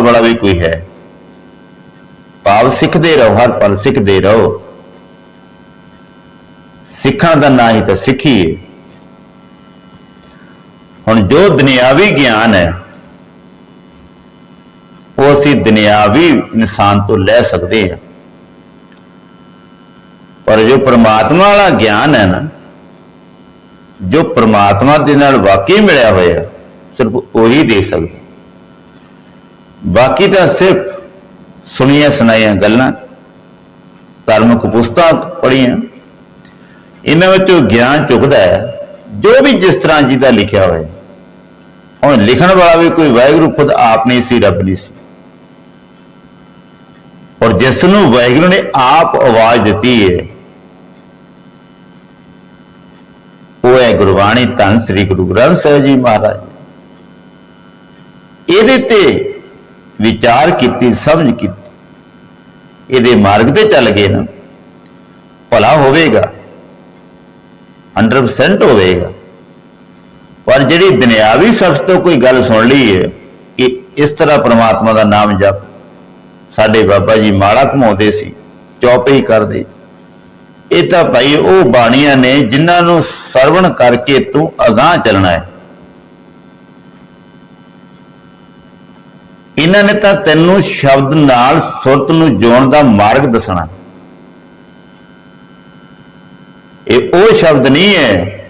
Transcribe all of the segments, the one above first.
ਵਾਲਾ ਵੀ ਕੋਈ ਹੈ। ਭਾਵ ਸਿੱਖਦੇ ਰਹੋ, ਹਰ ਪਲ ਸਿੱਖਦੇ ਰਹੋ। ਸਿੱਖਾਂ ਦਾ ਨਾਂ ਹੀ ਤਾਂ ਸਿੱਖੀਏ ਹੁਣ ਜੋ ਦੁਨਿਆਵੀ ਗਿਆਨ ਹੈ, ਉਹ ਅਸੀਂ ਦੁਨਿਆਵੀ ਇਨਸਾਨ ਤੋਂ ਲੈ ਸਕਦੇ ਹਾਂ। ਪਰ ਜੋ ਪ੍ਰਮਾਤਮਾ ਵਾਲਾ ਗਿਆਨ ਹੈ ਨਾ, ਜੋ ਪ੍ਰਮਾਤਮਾ ਦੇ ਨਾਲ ਵਾਕਈ ਮਿਲਿਆ ਹੋਇਆ, ਸਿਰਫ ਉਹੀ ਦੇ ਸਕਦਾ। ਬਾਕੀ ਤਾਂ ਸਿਰਫ ਸੁਣੀਆਂ ਸੁਣਾਈਆਂ ਗੱਲਾਂ, ਧਾਰਮਿਕ ਪੁਸਤਕਾਂ ਪੜ੍ਹੀਆਂ। ਇਹਨਾਂ ਵਿੱਚੋਂ ਗਿਆਨ ਚੁੱਕਦਾ ਹੈ, ਜੋ ਵੀ ਜਿਸ ਤਰ੍ਹਾਂ ਜੀ ਦਾ ਲਿਖਿਆ ਹੋਇਆ ਹੁਣ ਲਿਖਣ ਵਾਲਾ ਵੀ ਕੋਈ ਵਾਹਿਗੁਰੂ ਖੁਦ ਆਪ ਨਹੀਂ ਸੀ, ਰੱਬ ਨਹੀਂ ਸੀ। ਔਰ ਜਿਸ ਨੂੰ ਵਾਹਿਗੁਰੂ ਨੇ ਆਪ ਆਵਾਜ਼ ਦਿੱਤੀ ਹੈ, ਉਹ ਹੈ ਗੁਰਬਾਣੀ ਧੰਨ ਸ੍ਰੀ ਗੁਰੂ ਗ੍ਰੰਥ ਸਾਹਿਬ ਜੀ ਮਹਾਰਾਜ। ਇਹਦੇ ਤੇ ਵਿਚਾਰ ਕੀਤੀ, ਸਮਝ ਕੀਤੀ। ਇਹਦੇ ਮਾਰਗ ਤੇ ਚੱਲ ਗਏ ਨਾ। ਭਲਾ ਹੋਵੇਗਾ। 100% ਹੋਵੇਗਾ। ਪਰ ਜਿਹੜੀ ਦੁਨਿਆਵੀ ਸ਼ਖਸ ਤੋਂ ਕੋਈ ਗੱਲ ਸੁਣ ਲਈ ਹੈ ਕਿ ਇਸ ਤਰ੍ਹਾਂ ਪ੍ਰਮਾਤਮਾ ਦਾ ਨਾਮ ਜਪ, ਸਾਡੇ ਬਾਬਾ ਜੀ ਮਾਲਾ ਘਮਾਉਂਦੇ ਸੀ, ਚੌਪੇ ਹੀ ਕਰਦੇ। ਇਹ ਤਾਂ ਭਾਈ ਉਹ ਬਾਣੀਆਂ ਨੇ ਜਿਨ੍ਹਾਂ ਨੂੰ ਸਰਵਣ ਕਰਕੇ ਤੂੰ ਅਗਾਹ ਚੱਲਣਾ ਹੈ। ਇਹਨਾਂ ਨੇ ਤਾਂ ਤੈਨੂੰ ਸ਼ਬਦ ਨਾਲ ਸੁਰਤ ਨੂੰ ਜੋੜਨ ਦਾ ਮਾਰਗ ਦੱਸਣਾ। ਇਹ ਉਹ ਸ਼ਬਦ ਨਹੀਂ ਹੈ।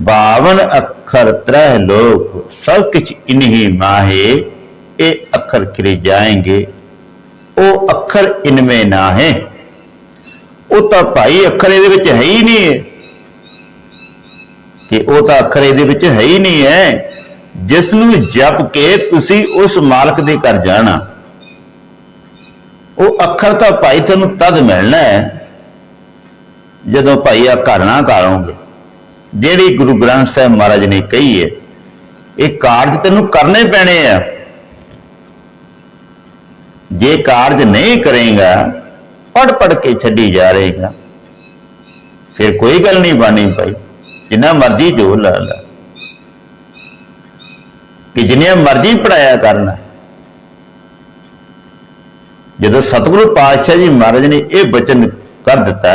52 ਅੱਖਰ ਤਰਹ ਲੋਕ, ਸਭ ਕੁਝ ਇਨਹੀ ਮਾਹੇ, ਇਹ ਅੱਖਰ ਕਿਰੇ ਜਾਏਂਗੇ? ਉਹ ਅੱਖਰ ਇਨਮੇ ਨਾ ਹੈ ਉਹ ਤਾਂ ਭਾਈ ਅੱਖਰ ਇਹਦੇ ਵਿੱਚ ਹੈ ਹੀ ਨਹੀਂ। ਹੈ ਕਿ ਉਹ ਤਾਂ ਅੱਖਰ ਇਹਦੇ ਵਿੱਚ ਹੈ ਹੀ ਨਹੀਂ ਹੈ। ਜਿਸ ਨੂੰ ਜਪ ਕੇ ਤੁਸੀਂ ਉਸ ਮਾਲਕ ਦੇ ਘਰ ਜਾਣਾ। ਉਹ ਅੱਖਰ ਤਾਂ ਭਾਈ ਤੁਹਾਨੂੰ ਤਦ ਮਿਲਣਾ ਹੈ, ਜਦੋਂ ਭਾਈ ਆ ਕਰਨਾ ਨਾ ਜਿਹੜੀ ਗੁਰੂ ਗ੍ਰੰਥ ਸਾਹਿਬ ਮਹਾਰਾਜ ਨੇ ਕਹੀ ਹੈ, ਇਹ ਕਾਰਜ ਤੈਨੂੰ ਕਰਨੇ ਪੈਣੇ ਆ। ਜੇ ਕਾਰਜ ਨਹੀਂ ਕਰੇਗਾ ਪੜ ਪੜ ਕੇ ਛੱਡੀ ਜਾ ਰਹੇਗਾ। ਫਿਰ ਕੋਈ ਗੱਲ ਨਹੀਂ ਬਾਣੀ ਭਾਈ, ਜਿੰਨਾ ਮਰਜ਼ੀ ਜੋ ਲਾ ਲਾ। ਕਿ ਜਿੰਨੀਆਂ ਮਰਜ਼ੀ ਪੜਾਇਆ ਕਰਨਾ। ਜਦੋਂ ਸਤਿਗੁਰੂ ਪਾਤਸ਼ਾਹ ਜੀ ਮਹਾਰਾਜ ਨੇ ਇਹ ਬਚਨ ਕਰ ਦਿੱਤਾ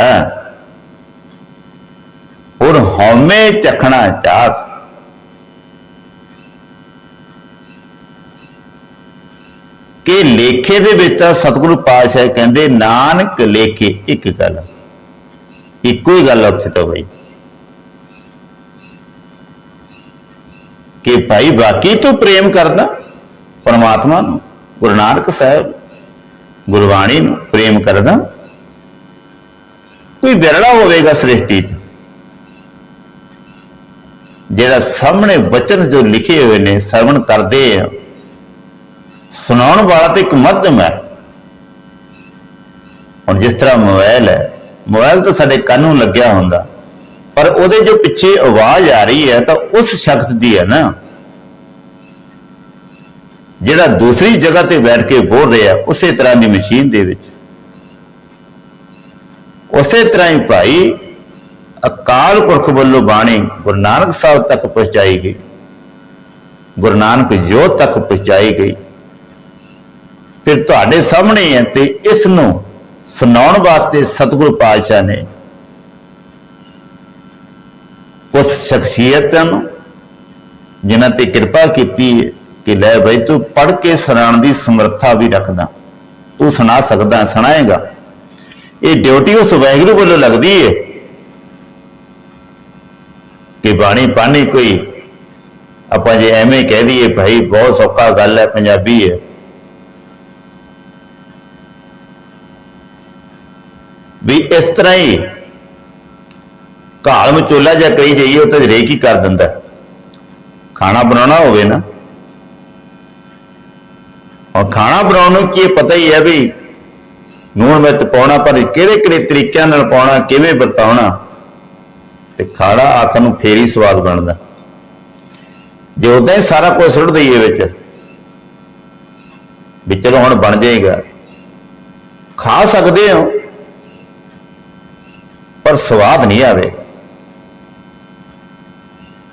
ਔਰ ਹਉਮੈ ਚਖਣਾ ਚਾਹ। ਕਿ ਲੇਖੇ ਦੇ ਵਿੱਚ ਤਾਂ ਸਤਿਗੁਰੂ ਪਾਤਸ਼ਾਹ ਕਹਿੰਦੇ, ਨਾਨਕ ਲੇਖੇ, ਇੱਕ ਗੱਲ। ਇੱਕੋ ਹੀ ਗੱਲ ਉੱਥੇ ਤਾਂ ਬਈ। ਕਿ ਭਾਈ ਬਾਕੀ ਤੂੰ ਪ੍ਰੇਮ ਕਰਦਾ? ਪਰਮਾਤਮਾ ਨੂੰ, ਗੁਰੂ ਨਾਨਕ ਸਾਹਿਬ, ਗੁਰਬਾਣੀ ਨੂੰ ਪ੍ਰੇਮ ਕਰਦਾ? ਕੋਈ ਵਿਰਲਾ ਹੋਵੇਗਾ ਸ੍ਰਿਸ਼ਟੀ 'ਚ? ਜਿਹੜਾ ਸਾਹਮਣੇ ਵਚਨ ਜੋ ਲਿਖੇ ਹੋਏ ਨੇ, ਸਰਵਣ ਕਰਦੇ ਆ। ਸੁਣਾਉਣ ਵਾਲਾ ਤੇ ਇੱਕ ਮੱਧਮ ਹੈ। ਹੁਣ ਜਿਸ ਤਰ੍ਹਾਂ ਮੋਬਾਈਲ ਹੈ ਮੋਬਾਈਲ ਤਾਂ ਸਾਡੇ ਕੰਨ ਨੂੰ ਲੱਗਿਆ ਹੁੰਦਾ। ਪਰ ਉਹਦੇ ਜੋ ਪਿੱਛੇ ਆਵਾਜ਼ ਆ ਰਹੀ ਹੈ ਤਾਂ ਉਸ ਸ਼ਖਸ ਦੀ ਹੈ ਨਾ। ਜਿਹੜਾ ਦੂਸਰੀ ਜਗ੍ਹਾ ਤੇ ਬੈਠ ਕੇ ਬੋਲ ਰਿਹਾ ਉਸੇ ਤਰ੍ਹਾਂ ਦੀ ਮਸ਼ੀਨ ਦੇ ਵਿੱਚ। ਉਸੇ ਤਰ੍ਹਾਂ ਹੀ ਭਾਈ ਅਕਾਲ ਪੁਰਖ ਵੱਲੋਂ ਬਾਣੀ ਗੁਰੂ ਨਾਨਕ ਸਾਹਿਬ ਤੱਕ ਪਹੁੰਚਾਈ ਗਈ। ਗੁਰੂ ਨਾਨਕ ਜੋਤ ਤੱਕ ਪਹੁੰਚਾਈ ਗਈ। ਫਿਰ ਤੁਹਾਡੇ ਸਾਹਮਣੇ ਹੈ ਤੇ ਇਸ ਨੂੰ ਸੁਣਾਉਣ ਵਾਸਤੇ ਸਤਿਗੁਰੂ ਪਾਤਸ਼ਾਹ ਨੇ ਉਸ ਸ਼ਖਸੀਅਤਾਂ ਨੂੰ, ਜਿਨ੍ਹਾਂ ਤੇ ਕਿਰਪਾ ਕੀਤੀ ਕਿ ਲੈ ਬਈ ਤੂੰ ਪੜ ਕੇ ਸੁਣਾਉਣ ਦੀ ਸਮਰੱਥਾ ਵੀ ਰੱਖਦਾ। ਤੂੰ ਸੁਣਾ ਸਕਦਾ, ਸੁਣਾਏਗਾ। ਇਹ ਡਿਊਟੀ ਉਸ ਵਾਹਿਗੁਰੂ ਵੱਲੋਂ ਲੱਗਦੀ ਹੈ ਕਿ ਬਾਣੀ ਪਾਣੀ ਕੋਈ, ਆਪਾਂ ਜੇ ਐਵੇਂ ਕਹਿ ਦਈਏ, ਭਾਈ ਬਹੁਤ ਸੌਖਾ ਗੱਲ ਹੈ, ਪੰਜਾਬੀ ਹੈ ਵੀ ਇਸ ਤਰ੍ਹਾਂ ਹੀ ਘਾਲ ਮਚੋਲਾ ਜਾਂ ਕਹੀ ਜਾਈਏ ਉਹ ਤਾਂ ਰੇਕ ਹੀ ਕਰ ਦਿੰਦਾ। ਖਾਣਾ ਬਣਾਉਣਾ ਹੋਵੇ ਨਾ। ਔਰ ਖਾਣਾ ਬਣਾਉਣ ਨੂੰ ਕੀ ਇਹ ਪਤਾ ਹੀ ਹੈ ਵੀ ਨੂਣ ਮਿਰਚ ਪਾਉਣਾ, ਪਰ ਕਿਹੜੇ ਕਿਹੜੇ ਤਰੀਕਿਆਂ ਨਾਲ ਪਾਉਣਾ, ਕਿਵੇਂ ਵਰਤਾਉਣਾ, ਤੇ ਖਾਣਾ ਆਖਰ ਨੂੰ ਫੇਰ ਹੀ ਸਵਾਦ ਬਣਦਾ। ਜੇ ਉਦਾਂ ਹੀ ਸਾਰਾ ਕੁਝ ਸੁੱਟ ਦਈਏ ਵਿੱਚ, ਵੀ ਚਲੋ ਹੁਣ ਬਣ ਜਾਏਗਾ। ਖਾ ਸਕਦੇ ਹੋ, ਪਰ ਸਵਾਦ ਨਹੀਂ ਆਵੇਗਾ।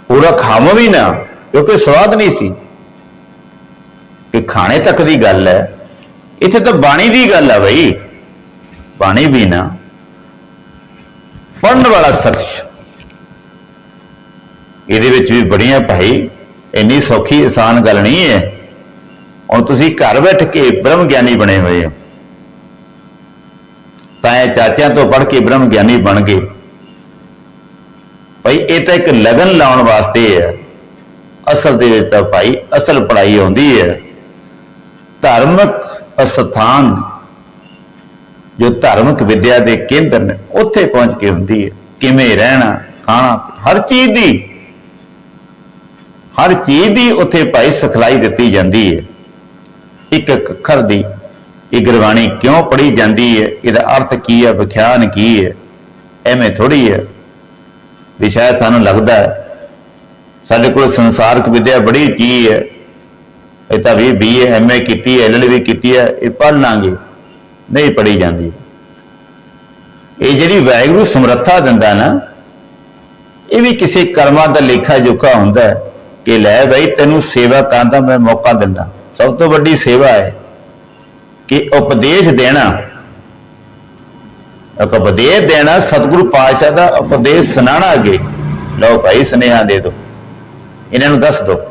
ਪੂਰਾ ਖਾਵੋ ਵੀ ਨਾ, ਕਿਉਂਕਿ ਸਵਾਦ ਨਹੀਂ ਸੀ। ਕਿ ਖਾਣੇ ਤੱਕ ਦੀ ਗੱਲ ਹੈ, ਇੱਥੇ ਤਾਂ ਬਾਣੀ ਦੀ ਗੱਲ ਹੈ ਬਈ। ਬਾਣੀ ਵੀ ਨਾ ਪੜਨ ਵਾਲਾ ਸ਼ਖਸ ਇਹਦੇ ਵਿੱਚ ਵੀ ਬੜੀਆਂ ਭਾਈ, ਇੰਨੀ ਸੌਖੀ ਆਸਾਨ ਗੱਲ ਨਹੀਂ ਹੈ। ਹੁਣ ਤੁਸੀਂ ਘਰ ਬੈਠ ਕੇ ਬ੍ਰਹਮ ਗਿਆਨੀ ਬਣੇ ਹੋਏ ਹੋ। ਤਾਏ ਚਾਚਿਆਂ ਤੋਂ ਪੜ੍ਹ ਕੇ ਬ੍ਰਹਮ ਗਿਆਨੀ ਬਣ ਗਏ। ਭਾਈ, ਇਹ ਤਾਂ ਇੱਕ ਲਗਨ ਲਾਉਣ ਵਾਸਤੇ ਹੈ। ਅਸਲ ਦੇ ਵਿੱਚ ਤਾਂ ਭਾਈ, ਅਸਲ ਪੜ੍ਹਾਈ ਆਉਂਦੀ ਹੈ। ਧਾਰਮਿਕ ਅਸਥਾਨ, ਜੋ ਧਾਰਮਿਕ ਵਿਦਿਆ ਦੇ ਕੇਂਦਰ ਨੇ, ਉੱਥੇ ਪਹੁੰਚ ਕੇ ਹੁੰਦੀ ਹੈ। ਕਿਵੇਂ ਰਹਿਣਾ, ਖਾਣਾ, ਹਰ ਚੀਜ਼ ਦੀ, ਹਰ ਚੀਜ਼ ਦੀ ਉੱਥੇ ਭਾਈ ਸਿਖਲਾਈ ਦਿੱਤੀ ਜਾਂਦੀ ਹੈ। ਇੱਕ ਇੱਕ ਅੱਖਰ ਦੀ, ਇਹ ਗੁਰਬਾਣੀ ਕਿਉਂ ਪੜ੍ਹੀ ਜਾਂਦੀ ਹੈ? ਇਹਦਾ ਅਰਥ ਕੀ ਹੈ, ਵਿਖਿਆਨ ਕੀ ਹੈ? ਐਵੇਂ ਥੋੜੀ ਹੈ। ਵੀ ਸ਼ਾਇਦ ਸਾਨੂੰ ਲੱਗਦਾ ਹੈ। ਸਾਡੇ ਕੋਲ ਸੰਸਾਰਕ ਵਿਦਿਆ ਬੜੀ ਕੀ ਹੈ। ਇਹ ਤਾਂ ਵੀ ਬੀਏ ਐਮਏ ਕੀਤੀ ਹੈ ਐਲਐਲਬੀ ਕੀਤੀ ਹੈ, ਇਹ ਪੜ੍ਹ ਲਾਂਗੇ। ਨਹੀਂ ਪੜ੍ਹੀ ਜਾਂਦੀ। ਇਹ ਜਿਹੜੀ ਵਾਹਿਗੁਰੂ ਸਮਰੱਥਾ ਦਿੰਦਾ ਨਾ, ਇਹ ਵੀ ਕਿਸੇ ਕਰਮਾਂ ਦਾ ਲੇਖਾ ਜੋਖਾ ਹੁੰਦਾ ਕਿ ਲੈ ਬਈ ਤੈਨੂੰ ਸੇਵਾ ਕਰਨ ਦਾ ਮੈਂ ਮੌਕਾ ਦਿੰਦਾ। ਸਭ ਤੋਂ ਵੱਡੀ ਸੇਵਾ ਹੈ ਕਿ ਉਪਦੇਸ਼ ਦੇਣਾ ਉਪਦੇਸ਼ ਦੇਣਾ ਸਤਿਗੁਰੂ ਪਾਤਸ਼ਾਹ ਦਾ ਉਪਦੇਸ਼ ਸੁਣਾਣਾ ਅੱਗੇ। ਲਓ ਭਾਈ ਸੁਨੇਹਾ ਦੇ ਦਿਓ। ਇਹਨਾਂ ਨੂੰ ਦੱਸ ਦਿਓ।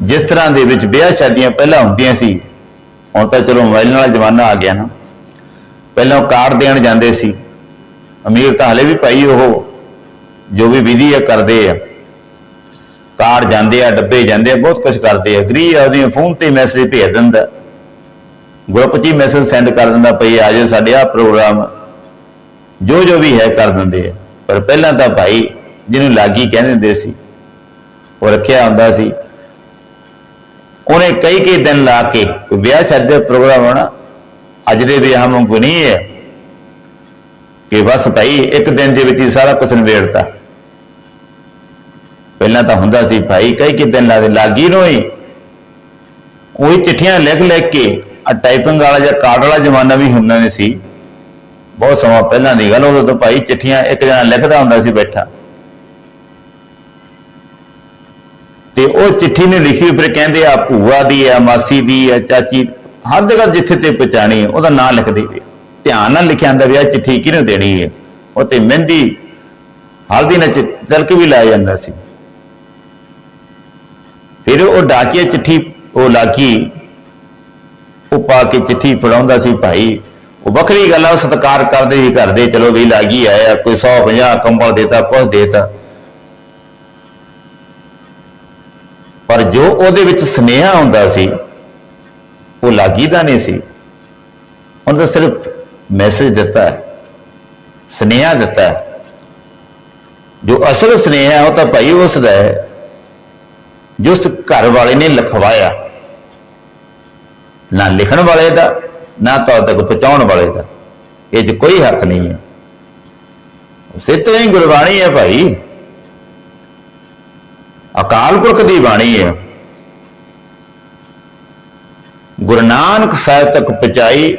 ਜਿਸ ਤਰ੍ਹਾਂ ਦੇ ਵਿੱਚ ਵਿਆਹ ਸ਼ਾਦੀਆਂ ਪਹਿਲਾਂ ਹੁੰਦੀਆਂ ਸੀ, ਹੁਣ ਤਾਂ ਚਲੋ ਮੋਬਾਈਲ ਨਾਲ ਜ਼ਮਾਨਾ ਆ ਗਿਆ ਨਾ। ਪਹਿਲਾਂ ਉਹ ਕਾਰਡ ਦੇਣ ਜਾਂਦੇ ਸੀ। ਅਮੀਰ ਤਾਂ ਹਲੇ ਵੀ ਭਾਈ ਉਹ ਜੋ ਵੀ ਵਿਧੀ ਆ ਕਰਦੇ ਆ। ਕਾਰਡ ਜਾਂਦੇ ਆ, ਡੱਬੇ ਜਾਂਦੇ ਆ, ਬਹੁਤ ਕੁਝ ਕਰਦੇ ਆ। ਗਰੀ ਉਹਦੀਆਂ ਫੋਨ ਤੇ ਮੈਸੇਜ ਭੇਜ ਦਿੰਦਾ। ਗਰੁੱਪ 'ਚ ਹੀ ਮੈਸੇਜ ਸੈਂਡ ਕਰ ਦਿੰਦਾ ਭਈ ਆ ਜਾਓ ਸਾਡੇ ਆ ਪ੍ਰੋਗਰਾਮ ਜੋ ਜੋ ਵੀ ਹੈ ਕਰ ਦਿੰਦੇ ਆ। ਪਰ ਪਹਿਲਾਂ ਤਾਂ ਭਾਈ ਜਿਹਨੂੰ ਲਾਗੀ ਕਹਿੰਦੇ ਹੁੰਦੇ ਸੀ, ਉਹ ਰੱਖਿਆ ਹੁੰਦਾ ਸੀ। ਉਹਨੇ ਕਈ ਕਈ ਦਿਨ ਲਾ ਕੇ ਵਿਆਹ ਸ਼ਾਦੀ ਦਾ ਪ੍ਰੋਗਰਾਮ ਹੋਣਾ, ਅੱਜ ਦੇ ਵਿਆਹ ਵਾਂਗੂ ਨਹੀਂ ਹੈ ਕਿ ਬਸ ਭਾਈ ਇੱਕ ਦਿਨ ਦੇ ਵਿੱਚ ਹੀ ਸਾਰਾ ਕੁਝ ਨਿਬੇੜਤਾ। ਪਹਿਲਾਂ ਤਾਂ ਹੁੰਦਾ ਸੀ ਭਾਈ ਕਈ ਕਈ ਦਿਨ ਲਾ ਦੇ, ਲਾਗੀ ਨੂੰ ਹੀ ਉਹੀ ਚਿੱਠੀਆਂ ਲਿਖ ਲਿਖ ਕੇ ਆ ਟਾਈਪਿੰਗ ਵਾਲਾ ਜਾਂ ਕਾਰਡ ਵਾਲਾ ਜ਼ਮਾਨਾ ਵੀ ਹੁੰਦਾ ਨਹੀਂ ਸੀ। ਬਹੁਤ ਸਮਾਂ ਪਹਿਲਾਂ ਦੀ ਗੱਲ, ਉਦੋਂ ਤਾਂ ਭਾਈ ਚਿੱਠੀਆਂ ਇੱਕ ਜਣਾ ਲਿਖਦਾ ਹੁੰਦਾ ਸੀ ਬੈਠਾ। ਤੇ ਉਹ ਚਿੱਠੀ ਨੇ ਲਿਖੀ, ਫਿਰ ਕਹਿੰਦੇ ਆ ਭੂਆ ਦੀ ਆ, ਮਾਸੀ ਦੀ ਆ, ਚਾਚੀ ਹਰ ਜਗ੍ਹਾ ਜਿੱਥੇ ਤੇ ਪਹੁੰਚਾਣੀ ਉਹਦਾ ਨਾਂ ਲਿਖਦੇ ਦੇਵੇ ਧਿਆਨ ਨਾਲ ਲਿਖਿਆ ਹੁੰਦਾ ਵੀ ਆ ਚਿੱਠੀ ਕਿਹਨੂੰ ਦੇਣੀ ਹੈ ਉਹ ਤੇ ਮਹਿੰਦੀ, ਹਲਦੀ ਨਾਲ ਤਿਲਕ ਵੀ ਲਾਇਆ ਜਾਂਦਾ ਸੀ। ਫਿਰ ਉਹ ਡਾਕੀਆ ਚਿੱਠੀ, ਉਹ ਲਾਕੀ ਉਹ ਪਾ ਕੇ ਚਿੱਠੀ ਫੜਾਉਂਦਾ ਸੀ, ਭਾਈ, ਉਹ ਵੱਖਰੀ ਗੱਲ ਆ ਉਹ ਸਤਿਕਾਰ ਕਰਦੇ ਹੀ ਕਰਦੇ ਚਲੋ ਵੀ ਲਾਗੀ ਆਇਆ ਕੋਈ 150 ਕੰਬਲ ਦੇਤਾ ਕੁਝ ਦੇਤਾ ਪਰ ਜੋ ਉਹਦੇ ਵਿੱਚ ਸਨੇਹਾ ਹੁੰਦਾ ਸੀ, ਉਹ ਲਾਗੀ ਦਾ ਨਹੀਂ ਸੀ। ਉਹਨੇ ਤਾਂ ਸਿਰਫ ਮੈਸੇਜ ਦਿੱਤਾ ਹੈ, ਸਨੇਹਾ ਦਿੱਤਾ ਹੈ। ਜੋ ਅਸਲ ਸਨੇਹਾ ਉਹ ਤਾਂ ਭਾਈ ਉਸ ਦਾ ਹੈ, ਜੋ ਉਸ ਘਰ ਵਾਲੇ ਨੇ ਲਿਖਵਾਇਆ। ਨਾ ਲਿਖਣ ਵਾਲੇ ਦਾ, ਨਾ ਤਾਂ ਤੱਕ ਪਹੁੰਚਾਉਣ ਵਾਲੇ ਦਾ। ਇਹ 'ਚ ਕੋਈ ਹੱਕ ਨਹੀਂ ਹੈ। ਸਿੱਧੇ ਹੀ ਗੁਰਬਾਣੀ ਹੈ ਭਾਈ। ਅਕਾਲ ਪੁਰਖ ਦੀ ਬਾਣੀ ਹੈ। ਗੁਰੂ ਨਾਨਕ ਸਾਹਿਬ ਤੱਕ ਪਹੁੰਚਾਈ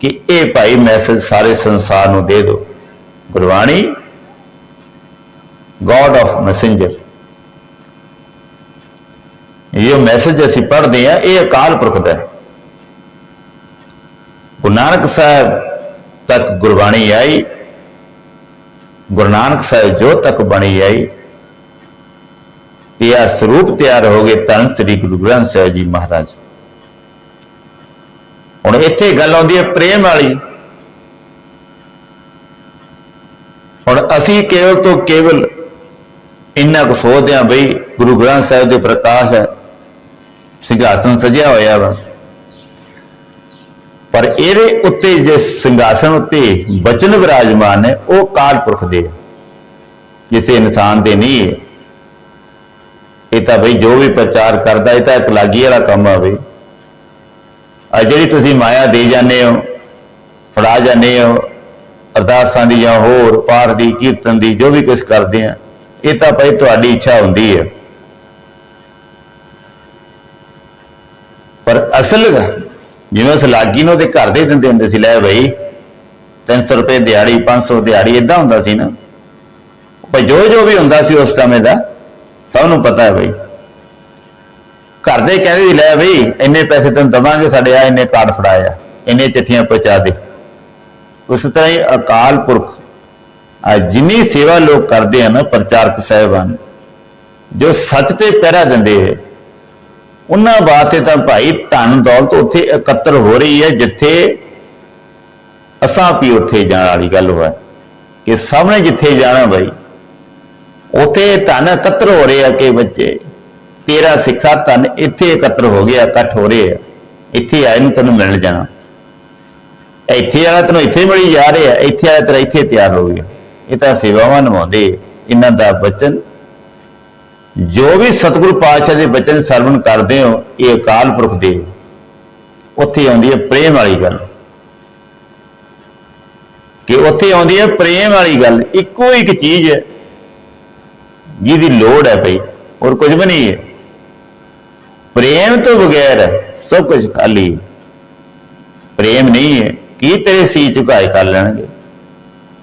ਕਿ ਇਹ ਭਾਈ ਮੈਸੇਜ ਸਾਰੇ ਸੰਸਾਰ ਨੂੰ ਦੇ ਦਿਓ। ਗੁਰਬਾਣੀ ਗੋਡ ਆਫ ਮੈਸੇਂਜਰ ਇਹ ਮੈਸੇਜ ਅਸੀਂ ਪੜ੍ਹਦੇ ਆ ਇਹ ਅਕਾਲ ਪੁਰਖ ਦਾ ਹੈ। ਗੁਰੂ ਨਾਨਕ ਸਾਹਿਬ ਤੱਕ ਗੁਰਬਾਣੀ ਆਈ, ਗੁਰੂ ਨਾਨਕ ਸਾਹਿਬ ਜੋ ਤੱਕ ਬਣੀ ਆਈ ਇਹ ਆ ਸਰੂਪ ਤਿਆਰ ਹੋ ਗਏ ਤਨ ਸ੍ਰੀ ਗੁਰੂ ਗ੍ਰੰਥ ਸਾਹਿਬ ਜੀ ਮਹਾਰਾਜ। ਹੁਣ ਇੱਥੇ ਗੱਲ ਆਉਂਦੀ ਹੈ ਪ੍ਰੇਮ ਵਾਲੀ। ਹੁਣ ਅਸੀਂ ਕੇਵਲ ਤੋਂ ਕੇਵਲ ਇੰਨਾ ਕੁ ਸੋਚਦੇ ਹਾਂ ਬਈ ਗੁਰੂ ਗ੍ਰੰਥ ਸਾਹਿਬ ਦੇ ਪ੍ਰਕਾਸ਼ ਹੈ, ਸਿੰਘਾਸਨ ਸਜਿਆ ਹੋਇਆ ਵਾ। ਪਰ ਇਹਦੇ ਉੱਤੇ ਜੇ ਸਿੰਘਾਸਨ ਉੱਤੇ ਬਚਨ ਵਿਰਾਜਮਾਨ ਹੈ ਉਹ ਕਾਲ ਪੁਰਖ ਦੇ ਆ। ਕਿਸੇ ਇਨਸਾਨ ਦੇ ਨਹੀਂ ਹੈ ਇਹ ਤਾਂ ਬਈ ਜੋ ਵੀ ਪ੍ਰਚਾਰ ਕਰਦਾ, ਇਹ ਤਾਂ ਇੱਕ ਲਾਗੀ ਵਾਲਾ ਕੰਮ ਆਵੇ ਬਈ। ਆ ਜਿਹੜੀ ਤੁਸੀਂ ਮਾਇਆ ਦੇ ਜਾਂਦੇ ਹੋ, ਫੜਾ ਜਾਂਦੇ ਹੋ, ਅਰਦਾਸਾਂ ਦੀ ਜਾਂ ਹੋਰ ਪਾਠ ਦੀ, ਕੀਰਤਨ ਦੀ, ਜੋ ਵੀ ਕੁਝ ਕਰਦੇ ਆ, ਇਹ ਤਾਂ ਭਾਈ ਤੁਹਾਡੀ ਇੱਛਾ ਹੁੰਦੀ ਹੈ ਪਰ ਅਸਲ ਜਿਵੇਂ ਉਸ ਲਾਗੀ ਨੂੰ ਉਹਦੇ ਘਰ ਦੇ ਦਿੰਦੇ ਹੁੰਦੇ ਸੀ, ਲੈ ਬਈ 300 ਰੁਪਏ ਦਿਹਾੜੀ 500 ਦਿਹਾੜੀ ਇਦਾਂ ਹੁੰਦਾ ਸੀ ਨਾ। ਭਾਈ ਜੋ ਜੋ ਵੀ ਹੁੰਦਾ ਸੀ ਉਸ ਸਮੇਂ ਦਾ, ਸਭ ਨੂੰ ਪਤਾ ਹੈ ਬਈ। ਘਰ ਦੇ ਕਹਿੰਦੇ ਸੀ, ਲੈ ਬਈ, ਇੰਨੇ ਪੈਸੇ ਤੈਨੂੰ ਦਵਾਂਗੇ, ਸਾਡੇ ਆ ਇੰਨੇ ਕਾਰਡ ਫੜਾਇਆ ਇੰਨੇ ਚਿੱਠੀਆਂ ਪਹੁੰਚਾ ਦੇ। ਉਸ ਤਰ੍ਹਾਂ ਹੀ ਅਕਾਲ ਪੁਰਖ ਆ ਜਿੰਨੀ ਸੇਵਾ ਲੋਕ ਕਰਦੇ ਹਨ ਪ੍ਰਚਾਰਕ ਸਾਹਿਬਾਨ, ਜੋ ਸੱਚ ਤੇ ਪਹਿਰਾ ਦਿੰਦੇ ਹੈ ਉਹਨਾਂ ਬਾਤੇ ਤਾਂ ਭਾਈ ਧਨ ਦੌਲਤ ਉੱਥੇ ਇਕੱਤਰ ਹੋ ਰਹੀ ਹੈ, ਜਿੱਥੇ ਅਸਾਂ ਵੀ ਉੱਥੇ ਜਾਣ ਵਾਲੀ ਗੱਲ ਹੋਇਆ ਕਿ ਸਾਹਮਣੇ ਜਿੱਥੇ ਜਾਣਾ ਭਾਈ, ਉੱਥੇ ਧਨ ਇਕੱਤਰ ਹੋ ਰਹੇ ਆ ਕਿ ਬੱਚੇ, ਤੇਰਾ ਸਿੱਖਾ ਧਨ ਇੱਥੇ ਇਕੱਤਰ ਹੋ ਗਿਆ, ਇਕੱਠ ਹੋ ਰਹੇ। ਆ ਇੱਥੇ ਆਏ ਨੂੰ ਤੈਨੂੰ ਮਿਲ ਜਾਣਾ। ਇੱਥੇ ਵਾਲਾ ਤੈਨੂੰ ਇੱਥੇ ਮਿਲੀ ਜਾ ਰਿਹਾ, ਇੱਥੇ ਵਾਲਾ ਤੇਰਾ ਇੱਥੇ ਤਿਆਰ ਹੋ ਗਿਆ। ਇਹ ਤਾਂ ਸੇਵਾਵਾਂ ਨਿਭਾਉਂਦੇ, ਇਹਨਾਂ ਦਾ ਬਚਨ ਜੋ ਵੀ ਸਤਿਗੁਰੂ ਪਾਤਸ਼ਾਹ ਦੇ ਬਚਨ ਸਰਵਣ ਕਰਦੇ ਹੋ, ਇਹ ਅਕਾਲ ਪੁਰਖ ਦੇ ਉੱਥੇ ਆਉਂਦੀ ਹੈ ਪ੍ਰੇਮ ਵਾਲੀ ਗੱਲ। ਕਿ ਉੱਥੇ ਆਉਂਦੀ ਹੈ ਪ੍ਰੇਮ ਵਾਲੀ ਗੱਲ। ਇੱਕੋ ਇੱਕ ਚੀਜ਼ ਹੈ, ਜਿਹਦੀ ਲੋੜ ਹੈ ਭਈ, ਹੋਰ ਕੁਝ ਵੀ ਨਹੀਂ ਹੈ। ਪ੍ਰੇਮ ਤੋਂ ਬਗੈਰ ਸਭ ਕੁਝ ਖਾਲੀ ਹੈ। ਪ੍ਰੇਮ ਨਹੀਂ ਹੈ, ਕੀ ਤੇਰੇ ਸੀ ਝੁਕਾਏ ਕਰ ਲੈਣਗੇ?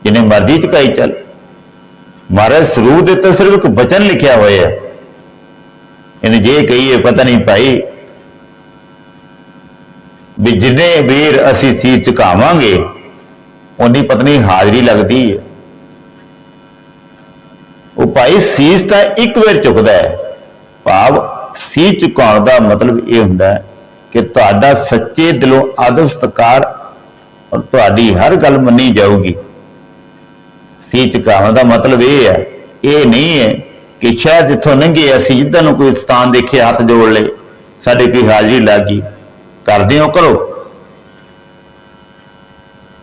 ਜਿੰਨੇ ਮਰਜ਼ੀ ਝੁਕਾਈ ਚੱਲ। ਮਹਾਰਾਜ ਸਰੂਪ ਦੇ ਤਾਂ ਸਿਰਫ ਇੱਕ ਬਚਨ ਲਿਖਿਆ ਹੋਇਆ ਹੈ। ਇਹਨੇ ਜੇ ਕਹੀਏ ਪਤਾ ਨਹੀਂ ਭਾਈ ਵੀ ਜਿੰਨੇ ਵੀਰ ਅਸੀਂ ਸੀਸ ਝੁਕਾਵਾਂਗੇ ਉਹਦੀ ਪਤਨੀ ਹਾਜ਼ਰੀ ਲੱਗਦੀ ਹੈ। ਉਹ ਭਾਈ ਸੀਸ ਤਾਂ ਇੱਕ ਵਾਰ ਝੁਕਦਾ ਹੈ। ਭਾਵ ਸੀ ਝੁਕਾਉਣ ਦਾ ਮਤਲਬ ਇਹ ਹੁੰਦਾ ਹੈ ਕਿ ਤੁਹਾਡਾ ਸੱਚੇ ਦਿਲੋਂ ਆਦਰ ਸਤਿਕਾਰ ਔਰ ਤੁਹਾਡੀ ਹਰ ਗੱਲ ਮੰਨੀ ਜਾਊਗੀ। ਸੀ ਝੁਕਾਉਣ ਦਾ ਮਤਲਬ ਇਹ ਹੈ ਇਹ ਨਹੀਂ ਹੈ ਕਿ ਸ਼ਾਇਦ ਇੱਥੋਂ ਲੰਘੇ ਅਸੀਂ ਜਿੱਦਾਂ ਨੂੰ ਕੋਈ ਸਥਾਨ ਦੇਖੇ, ਹੱਥ ਜੋੜ ਲਏ, ਸਾਡੇ ਕੀ ਹਾਜ਼ਰੀ ਲੱਗ ਗਈ। ਕਰਦੇ ਹੋ ਕਰੋ।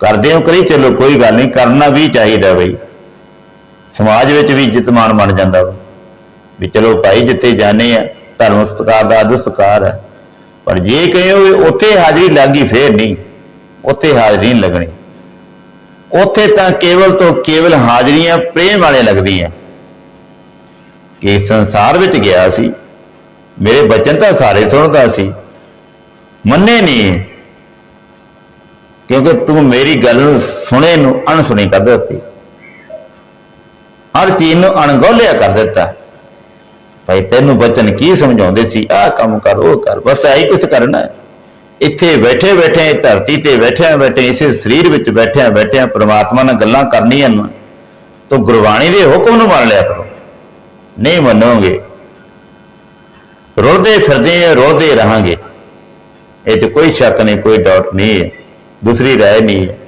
ਕਰਦੇ ਹੋ ਕਰੀ, ਚਲੋ ਕੋਈ ਗੱਲ ਨਹੀਂ, ਕਰਨਾ ਵੀ ਚਾਹੀਦਾ ਬਈ। ਸਮਾਜ ਵਿੱਚ ਵੀ ਇੱਜ਼ਤ ਮਾਣ ਬਣ ਜਾਂਦਾ ਵਾ। ਵੀ ਚਲੋ ਭਾਈ, ਜਿੱਥੇ ਜਾਣੇ ਆ, ਧਰਮ ਸਤਿਕਾਰ ਦਾ ਆਦਰ ਸਤਿਕਾਰ ਹੈ। ਪਰ ਜੇ ਕਹੇ ਵੀ ਉੱਥੇ ਹਾਜ਼ਰੀ ਲੱਗੀ ਫੇਰ ਨਹੀਂ। ਉੱਥੇ ਹਾਜ਼ਰੀ ਨਹੀਂ ਲੱਗਣੀ। ਉੱਥੇ ਤਾਂ ਕੇਵਲ ਤੋਂ ਕੇਵਲ ਹਾਜ਼ਰੀਆਂ ਪ੍ਰੇਮ ਵਾਲੇ ਲੱਗਦੀਆਂ। ਕਿ ਸੰਸਾਰ ਵਿੱਚ ਗਿਆ ਸੀ, ਮੇਰੇ ਬਚਨ ਤਾਂ ਸਾਰੇ ਸੁਣਦਾ ਸੀ। ਮੰਨੇ ਨਹੀਂ ਕਿਉਂਕਿ ਤੂੰ ਮੇਰੀ ਗੱਲ ਨੂੰ ਸੁਣੇ ਨੂੰ ਅਣਸੁਣੀ ਕਰ ਦਿੱਤੀ। ਹਰ ਚੀਜ਼ ਨੂੰ ਅਣਗੌਲਿਆ ਕਰ ਦਿੱਤਾ। ਭਾਈ ਤੈਨੂੰ ਬਚਨ ਕੀ ਸਮਝਾਉਂਦੇ ਸੀ? ਆਹ ਕੰਮ ਕਰ, ਉਹ ਕਰ, ਬਸ ਆਹੀ ਕੁਝ ਕਰਨਾ ਹੈ। ਇੱਥੇ ਬੈਠੇ ਬੈਠੇ, ਧਰਤੀ ਤੇ ਬੈਠਿਆਂ ਬੈਠੇ ਇਸੇ ਸਰੀਰ ਵਿੱਚ ਬੈਠਿਆਂ ਬੈਠਿਆਂ ਪ੍ਰਮਾਤਮਾ ਨਾਲ ਗੱਲਾਂ ਕਰਨੀਆਂ ਨੇ, ਤਾਂ ਗੁਰਬਾਣੀ ਦੇ ਹੁਕਮ ਨੂੰ ਮੰਨ ਲਿਆ ਕਰੋ। ਨਹੀਂ ਮੰਨੋਗੇ ਰੋਦੇ ਫਿਰਦੇ ਰੋਦੇ ਰਹਾਂਗੇ। ਇਹ 'ਚ ਕੋਈ ਸ਼ੱਕ ਨਹੀਂ, ਕੋਈ ਡਾਊਟ ਨਹੀਂ ਹੈ, ਦੂਸਰੀ ਰਾਏ ਨਹੀਂ ਹੈ।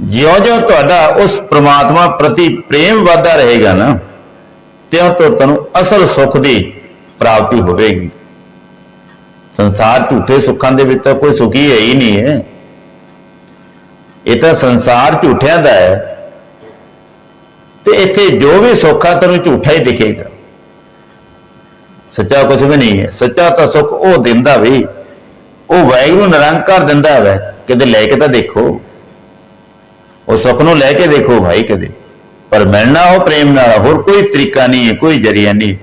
ਜਿਉਂ-ਜਿਉਂ ਤੁਹਾਡਾ ਉਸ ਪ੍ਰਮਾਤਮਾ ਪ੍ਰਤੀ ਪ੍ਰੇਮ ਵਾਧਾ ਰਹੇਗਾ ਨਾ ਤਿਉਂ ਤੋਂ ਤੁਹਾਨੂੰ ਅਸਲ ਸੁੱਖ ਦੀ ਪ੍ਰਾਪਤੀ ਹੋਵੇਗੀ। ਸੰਸਾਰ ਝੂਠੇ ਸੁੱਖਾਂ ਦੇ ਵਿੱਚ ਤਾਂ ਕੋਈ ਸੁਖੀ ਹੈ ਹੀ ਨਹੀਂ ਹੈ। ਇਹ ਤਾਂ ਸੰਸਾਰ ਝੂਠਿਆਂ ਦਾ ਹੈ। ਤੇ ਇੱਥੇ ਜੋ ਵੀ ਸੁੱਖ ਆ, ਤੈਨੂੰ ਝੂਠਾ ਹੀ ਦਿਖੇਗਾ। ਸੱਚਾ ਕੁਝ ਵੀ ਨਹੀਂ ਹੈ। ਸੱਚਾ ਤਾਂ ਸੁੱਖ ਉਹ ਦਿੰਦਾ ਵੀ। ਉਹ ਵਾਹਿਗੁਰੂ ਨਿਰੰਕਾਰ ਦਿੰਦਾ ਹੈ ਕਿਤੇ ਲੈ ਕੇ ਤਾਂ ਦੇਖੋ। ਉਹ ਸੁੱਖ ਨੂੰ ਲੈ ਕੇ ਦੇਖੋ ਭਾਈ ਕਦੇ ਪਰ ਮਿਲਣਾ ਉਹ ਪ੍ਰੇਮ ਨਾਲ। ਹੋਰ ਕੋਈ ਤਰੀਕਾ ਨਹੀਂ ਹੈ, ਕੋਈ ਜਰੀਆ ਨਹੀਂ।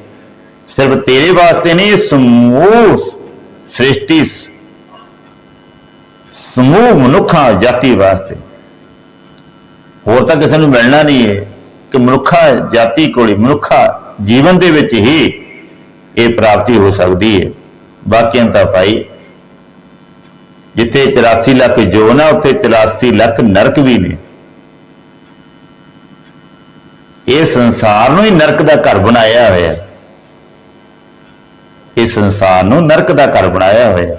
ਸਿਰਫ ਤੇਰੇ ਵਾਸਤੇ ਨਹੀਂ, ਸਮੂਹ ਸ੍ਰਿਸ਼ਟੀ ਸਮੂਹ ਮਨੁੱਖਾਂ ਜਾਤੀ ਵਾਸਤੇ। ਹੋਰ ਤਾਂ ਕਿਸੇ ਨੂੰ ਮਿਲਣਾ ਨਹੀਂ ਹੈ ਕਿ ਮਨੁੱਖਾ ਜਾਤੀ ਕੋਲ ਮਨੁੱਖਾ ਜੀਵਨ ਦੇ ਵਿੱਚ ਹੀ ਇਹ ਪ੍ਰਾਪਤੀ ਹੋ ਸਕਦੀ ਹੈ। ਬਾਕੀਆਂ ਤਾਂ ਭਾਈ, ਜਿੱਥੇ 84 ਲੱਖ ਜੋਨ ਆ, ਉੱਥੇ 84 ਲੱਖ ਨਰਕ ਵੀ ਨੇ। ਇਹ ਸੰਸਾਰ ਨੂੰ ਹੀ ਨਰਕ ਦਾ ਘਰ ਬਣਾਇਆ ਹੋਇਆ। ਹੈ ਇਸ ਸੰਸਾਰ ਨੂੰ ਨਰਕ ਦਾ ਘਰ ਬਣਾਇਆ ਹੋਇਆ।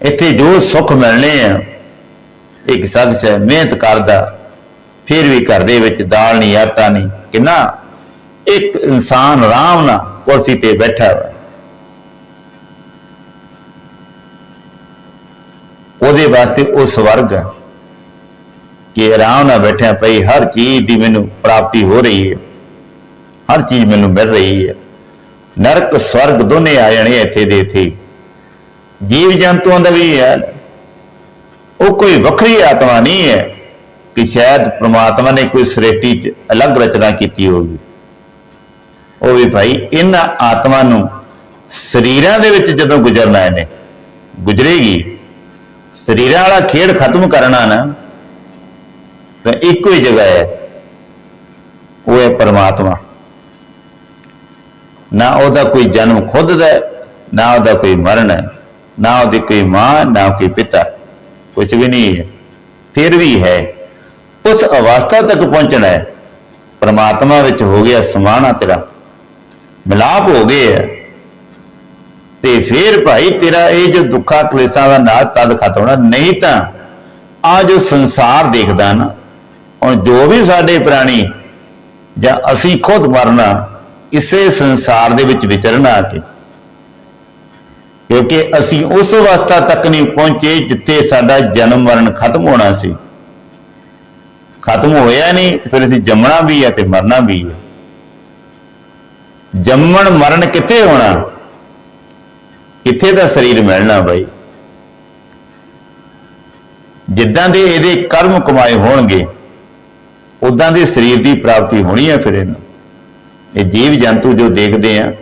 ਇੱਥੇ ਜੋ ਸੁੱਖ ਮਿਲਣੇ ਆ, ਇੱਕ ਸ਼ਖਸ ਹੈ ਮਿਹਨਤ ਕਰਦਾ, ਫਿਰ ਵੀ ਘਰ ਦੇ ਵਿੱਚ ਦਾਲ ਨਹੀਂ, ਆਟਾ ਨਹੀਂ, ਕਿੰਨਾ? ਇੱਕ ਇਨਸਾਨ ਆਰਾਮ ਨਾਲ ਕੁਰਸੀ ਤੇ ਬੈਠਾ ਹੈ ਉਹਦੇ ਵਾਸਤੇ ਉਹ ਸਵਰਗ ਹੈ ਕਿ ਆਰਾਮ ਨਾਲ ਬੈਠਿਆ ਪਈ ਹਰ ਚੀਜ਼ ਦੀ ਮੈਨੂੰ ਪ੍ਰਾਪਤੀ ਹੋ ਰਹੀ ਹੈ। ਹਰ ਚੀਜ਼ ਮੈਨੂੰ ਮਿਲ ਰਹੀ ਹੈ। ਨਰਕ, ਸਵਰਗ ਦੋਨੇ ਆ ਜਾਣੇ ਇੱਥੇ ਦੇ ਇੱਥੇ। ਜੀਵ ਜੰਤੂਆਂ ਦਾ ਵੀ ਹੈ ਉਹ ਕੋਈ ਵੱਖਰੀ ਆਤਮਾ ਨਹੀਂ ਹੈ ਕਿ ਸ਼ਾਇਦ ਪ੍ਰਮਾਤਮਾ ਨੇ ਕੋਈ ਸ੍ਰਿਸ਼ਟੀ ਚ ਅਲੱਗ ਰਚਨਾ ਕੀਤੀ ਹੋਵੇ। ਉਹ ਵੀ ਭਾਈ, ਇਹਨਾਂ ਆਤਮਾ ਨੂੰ ਸਰੀਰਾਂ ਦੇ ਵਿੱਚ ਜਦੋਂ ਗੁਜ਼ਰਨਾ ਇਹਨੇ, ਗੁਜ਼ਰੇਗੀ, ਸਰੀਰਾਂ ਵਾਲਾ ਖੇਡ ਖਤਮ ਕਰਨਾ ਨਾ, ਤਾਂ ਇੱਕੋ ਹੀ ਜਗ੍ਹਾ ਹੈ। ਉਹ ਹੈ ਪਰਮਾਤਮਾ। ਨਾ ਉਹਦਾ ਕੋਈ ਜਨਮ ਖੁਦ ਦਾ ਨਾ ਉਹਦਾ ਕੋਈ ਮਰਨ ਹੈ, ਨਾ ਉਹਦੀ ਕੋਈ ਮਾਂ, ਨਾ ਕੋਈ ਪਿਤਾ। ਕੁਝ ਵੀ ਨਹੀਂ ਹੈ। ਫਿਰ ਵੀ ਹੈ। ਉਸ ਅਵਸਥਾ ਤੱਕ ਪਹੁੰਚਣਾ ਹੈ। ਪ੍ਰਮਾਤਮਾ ਵਿੱਚ ਹੋ ਗਿਆ ਸਮਾਨਾ ਤੇਰਾ। ਮਿਲਾਪ ਹੋ ਗਏ ਹੈ। ਤੇ ਫਿਰ ਭਾਈ ਤੇਰਾ ਇਹ ਜੋ ਦੁੱਖਾਂ, ਕਲੇਸ਼ਾਂ ਦਾ ਨਾਸ਼ ਤਦ ਖਤਮ ਹੋਣਾ। ਨਹੀਂ ਤਾਂ ਆ ਜੋ ਸੰਸਾਰ ਦੇਖਦਾ ਨਾ, ਹੁਣ ਜੋ ਵੀ ਸਾਡੇ ਪ੍ਰਾਣੀ ਜਾਂ ਅਸੀਂ ਖੁਦ ਮਰਨਾ ਇਸੇ ਸੰਸਾਰ ਦੇ ਵਿੱਚ ਵਿਚਰਨ ਆ ਕੇ। ਕਿਉਂਕਿ ਅਸੀਂ ਉਸ ਅਵਸਥਾ ਤੱਕ ਨਹੀਂ ਪਹੁੰਚੇ ਜਿੱਥੇ ਸਾਡਾ ਜਨਮ ਮਰਨ ਖਤਮ ਹੋਣਾ ਸੀ। ਖਤਮ ਹੋਇਆ ਨਹੀਂ, ਤੇ ਫਿਰ ਅਸੀਂ ਜੰਮਣਾ ਵੀ ਹੈ ਤੇ ਮਰਨਾ ਵੀ ਹੈ। ਜੰਮਣ ਮਰਨ ਕਿੱਥੇ ਹੋਣਾ? ਕਿੱਥੇ ਦਾ ਸਰੀਰ ਮਿਲਣਾ ਬਾਈ? ਜਿੱਦਾਂ ਦੇ ਇਹਦੇ ਕਰਮ ਕਮਾਏ ਹੋਣਗੇ ਉਦਾਂ ਦੇ ਸਰੀਰ ਦੀ ਪ੍ਰਾਪਤੀ ਹੋਣੀ ਹੈ ਫਿਰ ਇਹਨੂੰ। ਇਹ ਜੀਵ ਜੰਤੂ ਜੋ ਦੇਖਦੇ ਆ,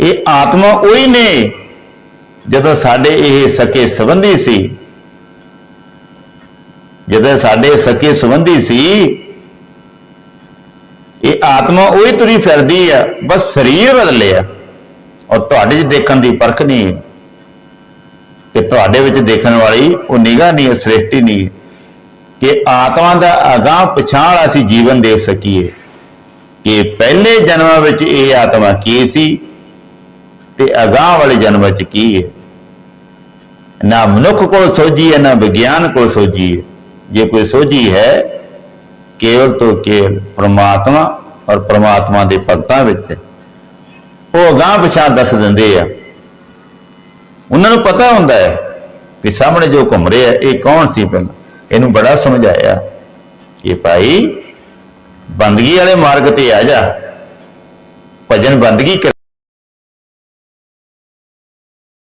ਇਹ ਆਤਮਾ ਉਹੀ ਨੇ ਜਦੋਂ ਸਾਡੇ ਇਹ ਸਕੇ ਸੰਬੰਧੀ ਸੀ। ਜਦੋਂ ਸਾਡੇ ਸਕੇ ਸੰਬੰਧੀ ਸੀ, ਇਹ ਆਤਮਾ ਉਹੀ ਤੁਰੀ ਫਿਰਦੀ ਆ, ਬਸ ਸਰੀਰ ਬਦਲਿਆ ਔਰ ਤੁਹਾਡੇ 'ਚ ਦੇਖਣ ਦੀ ਪਰਖ ਨਹੀਂ ਹੈ ਕਿ ਤੁਹਾਡੇ ਵਿੱਚ ਦੇਖਣ ਵਾਲੀ ਉਹ ਨਿਗਾਹ ਨਹੀਂ ਹੈ, ਸ੍ਰਿਸ਼ਟੀ ਨਹੀਂ ਹੈ ਕਿ ਆਤਮਾ ਦਾ ਅਗਾਹ ਪਛਾਣ ਅਸੀਂ ਜੀਵਨ ਦੇ ਸਕੀਏ। ਕਿ ਪਹਿਲੇ ਜਨਮਾਂ ਵਿੱਚ ਇਹ ਆਤਮਾ ਕੀ ਸੀ ਤੇ ਅਗਾਹ ਵਾਲੇ ਜਨਮ ਵਿੱਚ ਕੀ ਹੈ? ਨਾ ਮਨੁੱਖ ਕੋਲ ਸੋਝੀ ਹੈ, ਨਾ ਵਿਗਿਆਨ ਕੋਲ ਸੋਝੀ ਹੈ। ਜੇ ਕੋਈ ਸੋਝੀ ਹੈ, ਕੇਵਲ ਤੋਂ ਕੇਵਲ ਪ੍ਰਮਾਤਮਾ ਔਰ ਪ੍ਰਮਾਤਮਾ ਦੇ ਭਗਤਾਂ ਵਿੱਚ ਉਹ ਅਗਾਹ ਪਛਾਣ ਦੱਸ ਦਿੰਦੇ ਆ। ਉਹਨਾਂ ਨੂੰ ਪਤਾ ਹੁੰਦਾ ਹੈ ਕਿ ਸਾਹਮਣੇ ਜੋ ਘੁੰਮ ਰਿਹਾ, ਇਹ ਕੌਣ ਸੀ ਪਹਿਲਾਂ? ਇਹਨੂੰ ਬੜਾ ਸਮਝਾਇਆ ਕਿ ਭਾਈ ਬੰਦਗੀ ਵਾਲੇ ਮਾਰਗ ਤੇ ਆ ਜਾ। ਭਜਨ ਬੰਦਗੀ ਕਰ